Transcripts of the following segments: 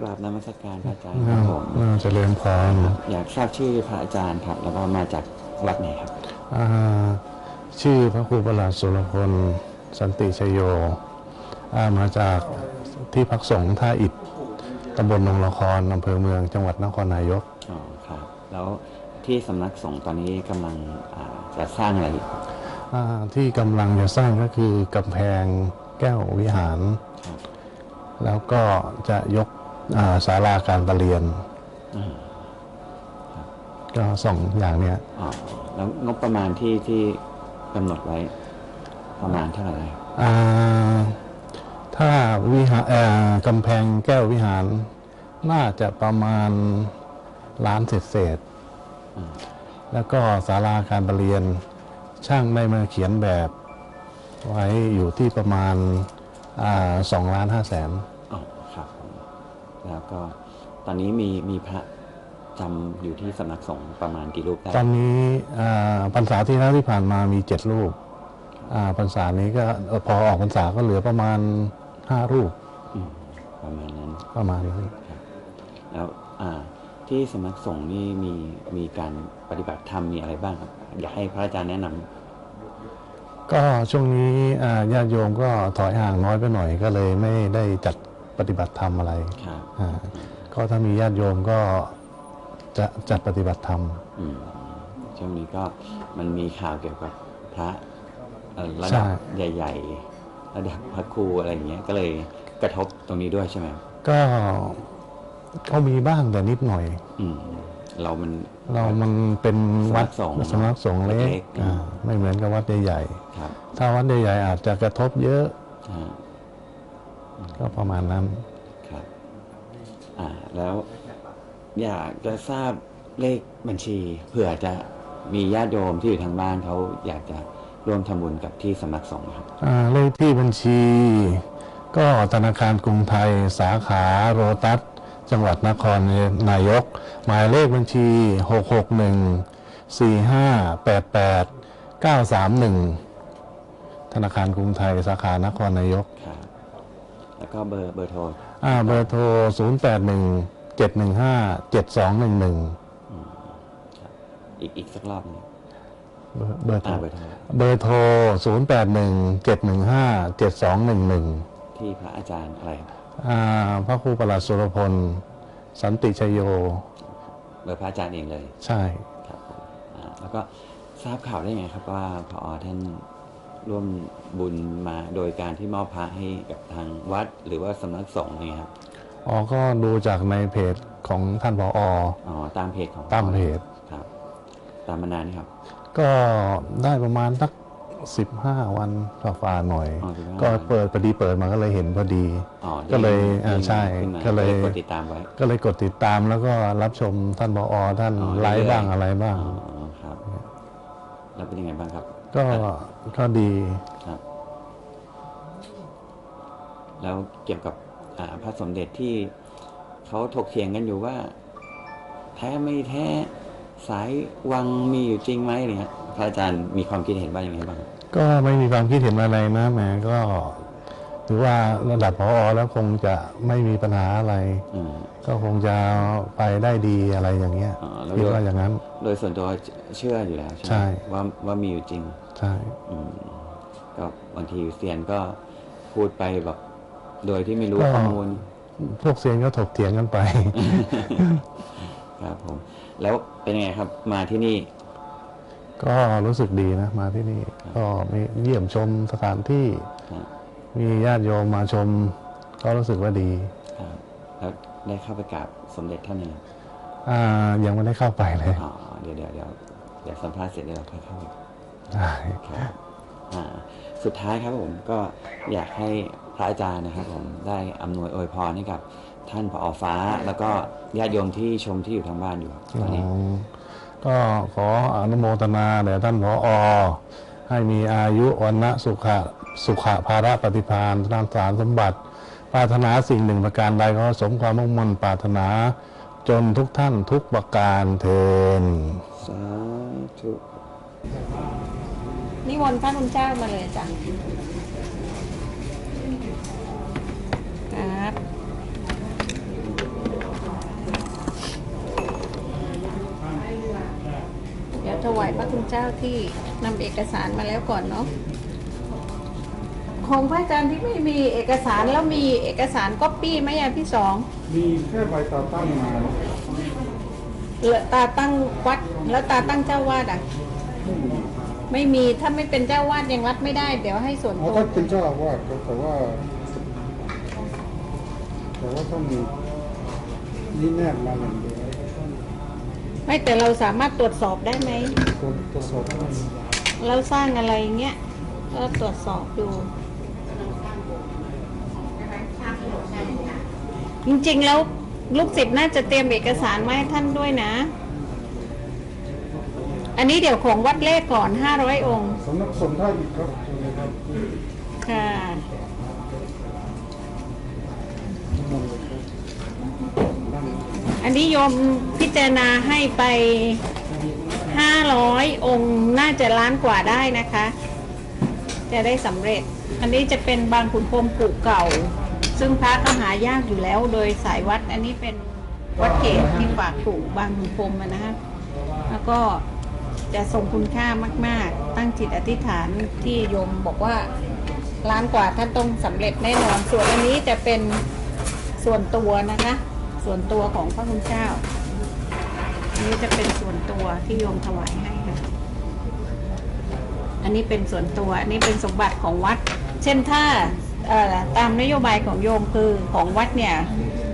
กราบนมัสการพระอาจารย์คน่ารับผมน่าเจริญพรอยากทราบชื่อพระอาจารย์ครับ แล้วก็มาจากวัดไหนครับอ่าชื่อพระครูประหลาดสุรพลสันติชโยอ่ามาจากที่พักสงฆ์ท่าอิฐตำบลหนองละครอำเภอเมืองจังหวัดนครนายกอ๋อครับแล้วที่สำนักสงฆ์ตอนนี้กำลังอ่าจะสร้างอะไรอยู่อ่าที่กำลังจะสร้างก็คือกำแพงแก้ววิหารครับแล้วก็จะยกอ่า ศาลาการประเรียนอ่าก็สองอย่างเนี้ยอ๋อแล้วงบประมาณที่ที่กำหนดไว้ประมาณเท่าไหร่ครับอ่าถ้าวิหารเอ่อกำแพงแก้ววิหาร น่าจะประมาณล้านเศษเศษๆอ่าแล้วก็ศาลาการประเรียน ช่างได้มาเขียนแบบ ไว้อยู่ที่ประมาณสองล้านห้าแสนอ๋อครับผม แล้วก็ตอนนี้มีมีพระจำอยู่ที่สำนักสงฆ์ประมาณกี่รูปได้ตอนนี้อ่าพรรษาที่แล้วที่ผ่านมามีเจ็ดรูปอ่าพรรษานี้ก็เอ่อพอออกพรรษาก็เหลือประมาณห้ารูปอืมประมาณนั้นประมาณนี้แล้วอ่าที่สำนักสงฆ์นี่มีมีการปฏิบัติธรรมมีอะไรบ้างครับ อยากให้พระอาจารย์แนะนำก็ช่วงนี้อ่าญาติโยมก็ถอยห่างน้อยไปหน่อยก็เลยไม่ได้จัด ปฏิบัติธรรมอะไรครับอ่าก็ถ้ามีญาติโยมก็จะจัดปฏิบัติธรรมอืมช่วงนี้ก็มันมีข่าวเกี่ยวกับพระเอ่อระใช่ดับใหญ่ ๆ ระดับพระครูอะไรอย่างเงี้ย ก็เลยกระทบตรงนี้ด้วยใช่ไหมครับก็ก็มีบ้างแต่นิดหน่อย อืมเรามันเรามันเป็นวัดสำนักสงฆ์สำนักสงฆ์เล็เล็กกๆอ่าไม่เหมือนกับวัดใหญ่ครับๆถ้าวัดใหญ่ๆอาจจะกระทบเยอะอ่า ก็ประมาณนั้นครับอ่าแล้วอยากจะทราบเลขบัญชีเผื่อจะมีญาติโยมที่อยู่ทางบ้านเขาอยากจะร่วมทำบุญกับที่สำนักสงฆ์ครับ อ่าเลขที่บัญชี ก็ธนาคารกรุงไทย สาขาโรตัส จังหวัดนครนายก หมายเลขบัญชี 661 4588 931 ธนาคารกรุงไทย สาขานครนายก ครับ แล้วก็เบอร์เบอร์โทรอ่าเบอร์โทร 081 715 7211 อีกอีกสักรอบหนึงเบอร์เบอร์โทรอ่าเบอร์โทรเบอร์โทร 081 715 7211ที่พระอาจารย์อะไรครับอ่าพระครูประหลัดสุรพล สันติชยโย เบอร์พระอาจารย์เองเลยใช่ ครับผมอ่าแล้วก็ทราบข่าวได้ไงครับว่าพอท่าน ร่วมบุญมาโดยการที่มอบพระให้กับทางวัด หรือว่าสำนักสงฆ์เนี่ยครับอ๋อก็ดูจากในเพจของท่านผอออ๋อตามเพจของตามเพจครับ ตามมานานนี่ครับ ก็ได้ประมาณสักสิบห้าวันฝ่าๆหน่อย อ๋อ15ก็เปิดพอดีเปิดมาก็เลยเห็นพอดี อ๋อก็เลยงอ่าใช่ขึ้นมาก็เลย กดติดตามไว้ ก็เลยกดติดตามแล้วก็รับชมท่านผออท่านอ๋อไลฟ์เรื่อยๆ บ้างอะไรบ้าง อ๋อครับ แล้วเป็นยังไงบ้างครับ ก็ก็ดีครับ แล้วเกี่ยวกับอ่าพระสมเด็จที่เขาถกเถียงกันอยู่ว่า แท้ไม่แท้สายวังมีอยู่จริงไหมอะไรเงี้ยพระอาจารย์มีความคิดเห็นว่าอย่างไรบ้างครับก็ไม่มีความคิดเห็นอะไรนะแหมก็ ถือว่าระดับพออแล้วคงจะไม่มีปัญหาอะไรอืมก็คงจะไปได้ดีอะไรอย่างเงี้ยอ๋อแล้วคิดว่าอย่างนั้น โดยส่วนตัวเชื่ออยู่แล้วใช่ไหมใช่ว่าว่ามีอยู่จริง ใช่อืมก็บางทีเซียนก็พูดไปแบบ โดยที่ไม่รู้ข้อมูล พวกเซียนก็ถกเถียงกันไป ครับผม แล้วเป็นยังไงครับมาที่นี่ ก็รู้สึกดีนะ มาที่นี่ ก็มีเยี่ยมชมสถานที่ครับ มีญาติโยมมาชม ก็รู้สึกว่าดีครับแล้วได้เข้าไปกราบสมเด็จท่านยังอ่ายังไม่ได้เข้าไปเลยอ๋อเดี๋ยวเดี๋ยวเดี๋ยวเดี๋ยวสัมภาษณ์เสร็จเดี๋ยวเราค่อยเข้าได้ครับอ่าสุดท้ายครับผมก็อยากให้พระอาจารย์นะครับผมได้อำนวยอวยพรให้กับท่านผอฟ้า แล้วก็ญาติโยมที่ชมที่อยู่ทางบ้านอยู่ครับตอนนี้อ๋อก็ขออนุโมทนาแด่ท่านผออ ให้มีอายุวันนะสุขะสุขะภาระปฏิพานตามสารสมบัติ ปรารถนาสิ่งหนึ่งประการใดก็สมความมุ่งมั่นปรารถนาจนทุกท่านทุกประการเทินสาธุนิมนต์พระคุณเจ้ามาเลยจ้ะครับ ถวายพระคุณเจ้าที่นำเอกสารมาแล้วก่อนเนาะของพระอาจารย์ที่ไม่มีเอกสารแล้วมีเอกสารก๊อปปี้ไหมอะพี่สองมีแค่ใบตาตั้งมาเหลือตาตั้งวัดแล้วตาตั้งเจ้าวาดอะไม่มีถ้าไม่เป็นเจ้าวาดยังรับไม่ได้ เดี๋ยวให้ส่วนอ๋อตัวท่านเป็นเจ้าอาวาสครับแต่ว่า แต่ว่าท่านนี่แนบมาอย่างเดียว ไม่แต่เราสามารถตรวจสอบได้ไหมตรวจตรวจสอบท่านเราสร้างอะไรเงี้ยก็ตรวจสอบดู จริงๆแล้วลูกศิษย์น่าจะเตรียมเอกสารมาให้ท่านด้วยนะ อันนี้เดี๋ยวของวัดเลขก่อน500องค์สำนักสงฆ์ท่าอีกครับครับค่ะ อันนี้โยมพิจารณาให้ไป500องค์น่าจะล้านกว่าได้นะคะ จะได้สำเร็จ อันนี้จะเป็นบางขุนพรหมกุเก่า ซึ่งพระก็หายากอยู่แล้วโดยสายวัด อันนี้เป็นวัดเกตที่ฝากปลูกบางขุนพรมนะฮะแล้วก็จะทรงคุณค่ามาก ๆ ตั้งจิตอธิษฐานที่โยมบอกว่าล้านกว่าท่านต้องสำเร็จแน่นอน ส่วนอันนี้จะเป็นส่วนตัวนะคะ ส่วนตัวของพระคุณเจ้านนี้จะเป็นส่วนตัวที่โยมถวายให้ค่ะอันนี้เป็นส่วนตัว อันนี้เป็นสมบัติของวัด เช่นถ้าตามนโยบายของโยมคือของวัดเนี่ย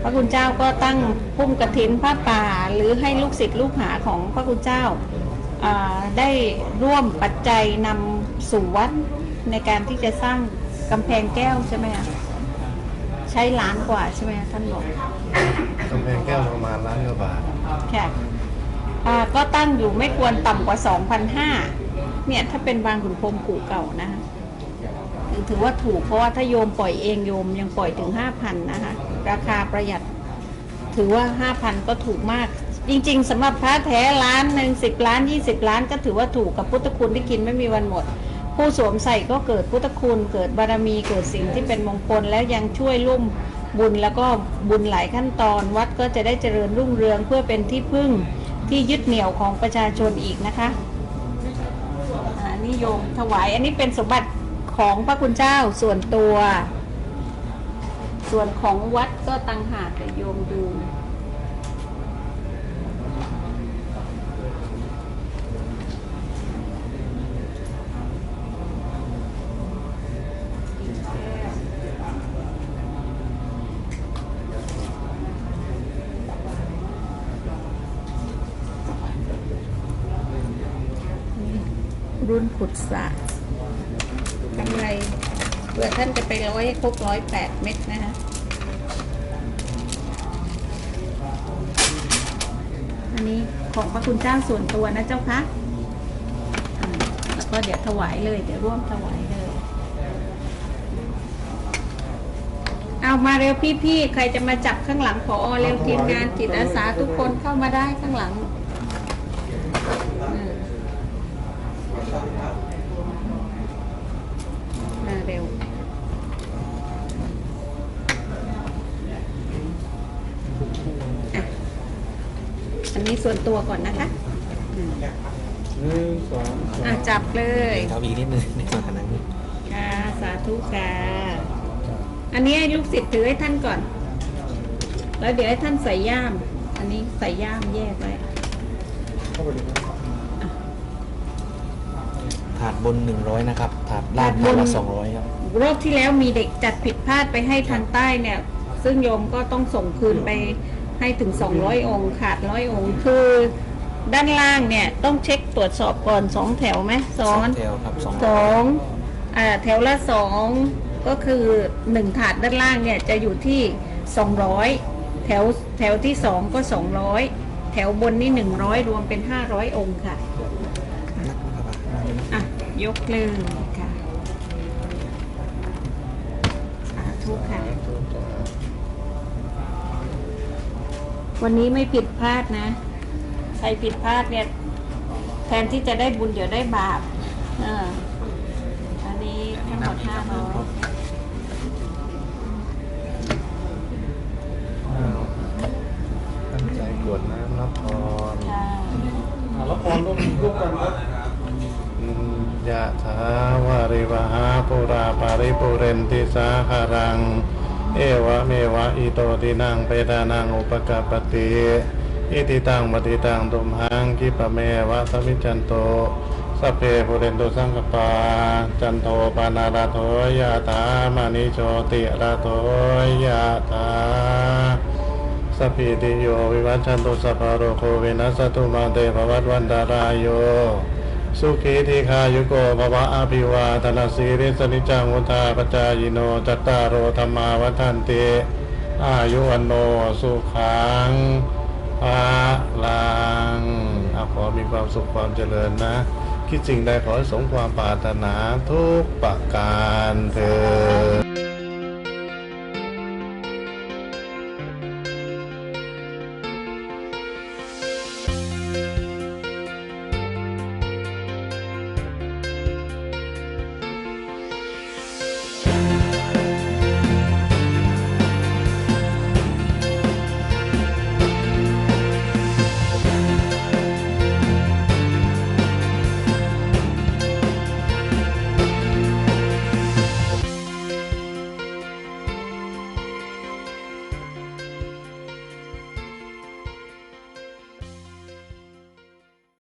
พระคุณเจ้าก็ตั้งพุ่มกระถินผ้าป่า หรือให้ลูกศิษย์ลูกหาของพระคุณเจ้าได้ร่วมปัจจัยนำสู่วัดในการที่จะสร้างกำแพงแก้วใช่ไหมคะ ช้ล้านกว่าใช่ไหมคะท่านบอกกำแพงแก้วประมาณล้านกว่าบาทค่ะอ่าก็ตั้งอยู่ไม่ควรต่ำกว่า 2,500เนี่ยถ้าเป็นบางขุนพรหมกู่เก่านะคะถือถือว่าถูกเพราะว่าถ้าโยมปล่อยเองโยมยังปล่อยถึง 5,000นะคะราคาประหยัดถือว่า 5,000 ก็ถูกมาก จริง ๆสำหรับพระแท้ล้านหนึ่งสิบล้าน 20 ล้านก็ถือว่าถูกกับพุทธคุณที่กินไม่มีวันหมด ผู้สวมใส่ก็เกิดพุทธคุณ เกิดบารมีเกิดสิ่งที่เป็นมงคลแล้วยังช่วยร่มบุญแล้วก็บุญหลายขั้นตอน วัดก็จะได้เจริญรุ่งเรืองเพื่อเป็นที่พึ่งที่ยึดเหนี่ยวของประชาชนอีกนะคะนิยมถวายอันนี้เป็นสมบัติของพระคุณเจ้าส่วนตัว ส่วนของวัดก็ตังหากแต่โยมดู รุ่นขุดสะกำไรเพื่อท่านจะไปร้อยครบร้อยแปดเม็ดนะคะอันนี้ของพระคุณเจ้าส่วนตัวนะเจ้าคะแล้วก็เดี๋ยวถวายเลย เดี๋ยวร่วมถวายเลย เอามาเร็วพี่ๆ ใครจะมาจับข้างหลังพอเร็วทีมงานจิตอาสาทุกคนเข้ามาได้ข้างหลังอืม มาเร็ว อะ อั นนี้ส่วนตัวก่อนนะคะอืมหนึ่งสองสาอะมจับเลยเราอีกนิดนึงในส่วนขนาดนี้ค่ะสาธุค่ะอันนี้ให้ลูกศิษย์ถือให้ท่านก่อน แล้วเดี๋ยวให้ท่านใส่ย่าม อันนี้ใส่ย่ามแยกไว้เข้าไปเลยครับถาดบน100นะครับถาดล่างถาดละ200ครับรอบที่แล้วมีเด็กจัดผิดพลาดไปให้ทางใต้เนี่ย ซึ่งโยมก็ต้องส่งคืนไป ให้ถึง 200 องค์ขาดร้อยองค์ คือด้านล่างเนี่ยต้องเช็คตรวจสอบก่อนสองแถวไหมสองแถวครับ2สองอ่าแถวละสองก็คือหนึ่งถาดด้านล่างเนี่ยจะอยู่ที่ 200 แถวแถวที่สองก็ 200 แถวบนนี่ 100 รวมเป็น 500 องค์ค่ะอะ ยกเลยค่ะสาธุค่ะ วันนี้ไม่ผิดพลาดนะ ใครผิดพลาดเนี่ย แทนที่จะได้บุญเดี๋ยวได้บาปเอออันนี้ทั้งหมดห้าร้อยตั้งใจกรวดน้ำรับพรค่ะอะรับพรร่วมยะถาวาริวหาปุราปาริปุเรนติสาหารัง เอวะเมวะอิโตตินังเปตานังอุปกปปติอิติตังปฏิตังตุมหังกิปะเมวะสมิจันโตสัเพปุเรนตุสังกปาจันโทปานาราโทยะถามณิโชติราโทยะถาสัพพิติโยวิวัชชันตุสัพพโรโควินัสตุมาเตภวัตวันตารายโย สุขีทีคายุโกภวะอภิวาธนาสีริสนิจังวุธาปจายโนจัตตารโรธรรมาวัฏันติอายุวันโนสุขังภาลังอาขอมีความสุขความเจริญนะ คิดสิ่งใดขอให้สมความปรารถนาทุกประการเถิด